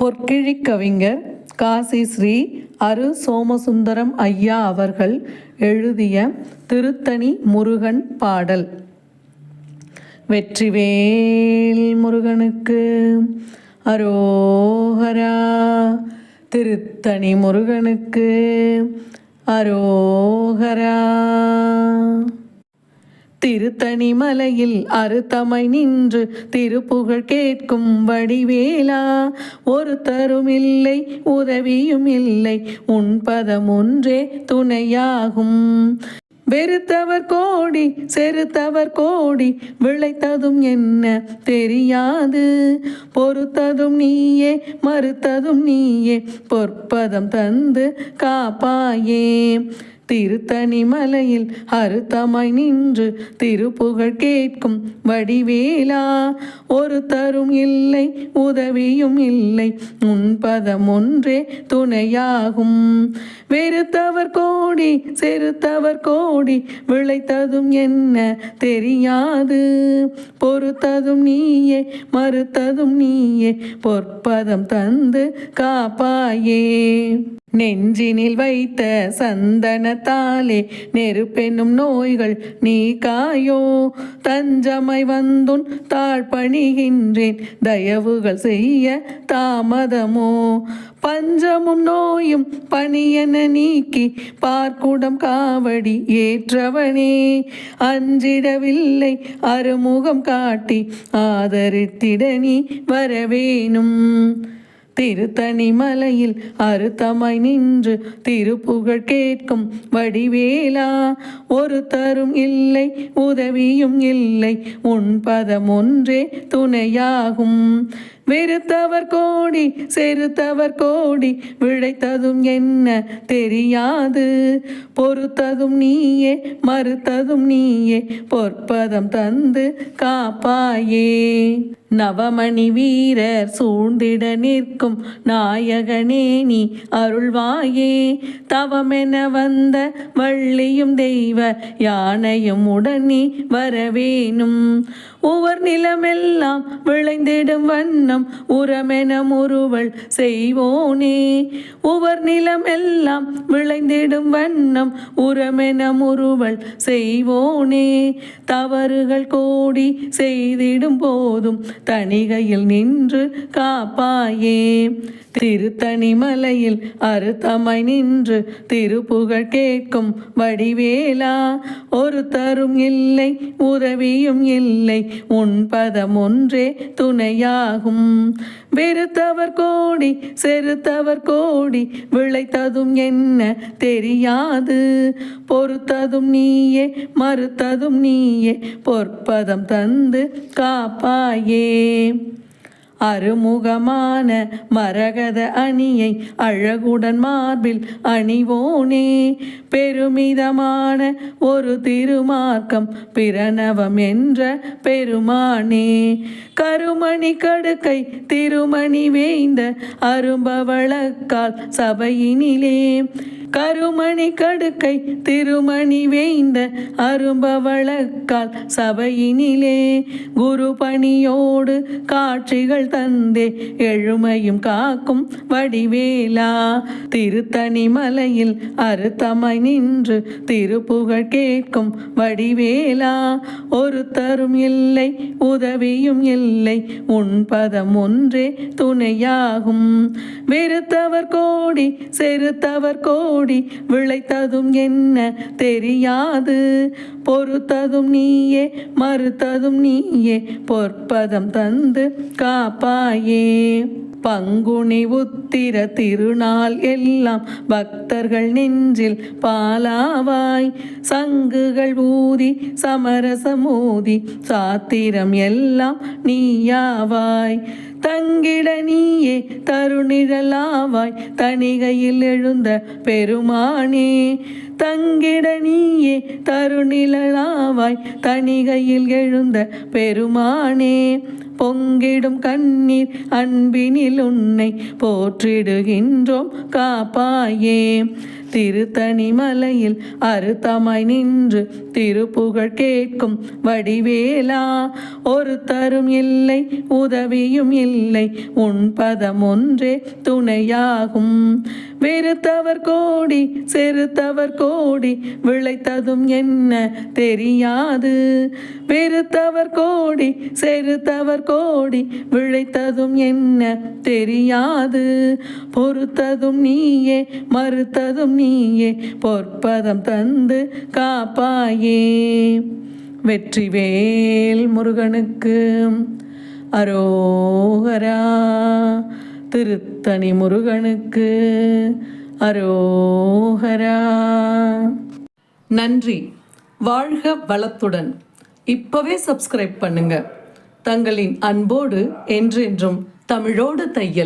பொற்கிழி கவிஞர் காசி ஸ்ரீ அரு சோமசுந்தரம் ஐயா அவர்கள் எழுதிய திருத்தணி முருகன் பாடல். வெற்றிவேல் முருகனுக்கு அரோஹரா திருத்தணி முருகனுக்கு அரோஹரா திருத்தணி மலையில் அறுத்தமை நின்று திருப்புகழ் கேட்கும் வடிவேலா. ஒரு தருமில்லை உதவியும் இல்லை உன் பதம் ஒன்றே துணையாகும். வெறுத்தவர் கோடி செருத்தவர் கோடி விளைத்ததும் என்ன தெரியாது. பொறுத்ததும் நீயே மறுத்ததும் நீயே பொற்பதம் தந்து காப்பாயே. திருத்தணி மலையில் அறுத்தமாய் நின்று திருப்புகழ் கேட்கும் வடிவேலா. ஒரு தரும் இல்லை உதவியும் இல்லை முன்பதம் ஒன்றே துணையாகும். வெறுத்தவர் கோடி செருத்தவர் கோடி விளைத்ததும் என்ன தெரியாது. பொறுத்ததும் நீயே மறுத்ததும் நீயே பொற்பதம் தந்து காப்பாயே. நெஞ்சினில் வைத்த சந்தனத்தாலே நெருப்பெனும் நோய்கள் நீ காயோ தஞ்சமை வந்துன் தாழ்பணிகின்றேன் தயவுகள் செய்ய தாமதமோ. பஞ்சமும் நோயும் பணியென நீக்கி பார்க்குடம் காவடி ஏற்றவனே. அஞ்சிடவில்லை அருமுகம் காட்டி ஆதரித்திட நீ வரவேணும். திருத்தணி மலையில் அறுத்தமாய் நின்று திருப்புகழ் கேட்கும் வடிவேலா. ஒரு தரும் இல்லை உதவியும் இல்லை உன் பதம் ஒன்றே துணையாகும். வெறுத்தவர் கோடி செருத்தவர் கோடி விழைத்ததும் என்ன தெரியாது. பொறுத்ததும் நீயே மறுத்ததும் நீயே பொற்பதம் தந்து காப்பாயே. நவமணி வீரர் சூழ்ந்திட நிற்கும் நாயகனே நீ அருள்வாயே. தவமென வந்த வள்ளியும் தெய்வ யானையும் உடனே வரவேணும். ஒவ்வொரு நிலமெல்லாம் விளைந்திடும் வண்ணம் உரமென முறுவல் செய்வோனே. உவர் நிலம் எல்லாம் விளைந்திடும் வண்ணம் உரமென முறுவல் செய்வோனே. தவறுகள் கோடி செய்திடும் போதும் தணிகையில் நின்று காப்பாயே. திருத்தணி மலையில் நின்று திருப்புகழ் கேட்கும் வடிவேலா. ஒருத்தரும் இல்லை உதவியும் இல்லை உன் பதம் ஒன்றே துணையாகும். வெறுத்தவர் கோடி செருத்தவர் கோடி விளைத்ததும் என்ன தெரியாது. பொறுத்ததும் நீயே மறுத்ததும் நீயே பொற்பதம் தந்து காப்பாயே. அருமுகமான மரகத அணியை அழகுடன் மார்பில் அணிவோனே. பெருமிதமான ஒரு திருமார்க்கம் பிரணவம் என்ற பெருமானே. கருமணி கடுக்கை திருமணி வேந்த அரும்பவளக்கால் சபையினிலே. கருமணி கடுக்கை திருமணி வேய்ந்த அரும்பவளக்கால் சபையினிலே குரு பணியோடு காட்சிகள் தந்தே எழுமையும் காக்கும் வடிவேலா. திருத்தணி மலையில் அறுத்தமாய் நின்று திருப்புகழ் கேட்கும் வடிவேலா. ஒருத்தரும் இல்லை உதவியும் இல்லை உன் பதம் ஒன்றே துணையாகும். வெறுத்தவர் கோடி செருத்தவர் கோடி விளைத்ததும் என்ன தெரியாது. பொறுத்ததும் நீயே மறுத்ததும் நீயே பொற்பதம் தந்து காப்பாயே. பங்குனி உத்திர திருநாள் எல்லாம் பக்தர்கள் நெஞ்சில் பாலாவாய். சங்குகள் ஊதி சமரசமூதி சாத்திரம் எல்லாம் நீயாவாய். தங்கிட நீயே தருணிழலாவாய் தணிகையில் எழுந்த பெருமானே தங்கிட நீயே தருணிழலாவாய் தணிகையில் எழுந்த பெருமானே பொங்கிடும் கண்ணீர் அன்பினில் உன்னை போற்றிடுகின்றோம். காப்பாயே. திருத்தணி மலையில் அறுத்தமாய் நின்று திருப்புகழ் கேட்கும் வடிவேலா. ஒரு தரும் இல்லை உதவியும் இல்லை உன் பதம் ஒன்றே துணையாகும். வெறுத்தவர் கோடி செருத்தவர் கோடி விளைத்ததும் என்ன தெரியாது. வெறுத்தவர் கோடி செருத்தவர் கோடி விளைத்ததும் என்ன தெரியாது. பொறுத்ததும் நீயே மறுத்ததும் நீயே பொற்பதம் தந்து காப்பாயே. வெற்றிவேல் முருகனுக்கு அரோகரா. திருத்தணி முருகனுக்கு அரோகரா. நன்றி. வாழ்க வளத்துடன். இப்பவே சப்ஸ்கிரைப் பண்ணுங்க. தங்களின் அன்போடு என்றென்றும் தமிழோடு தையல்.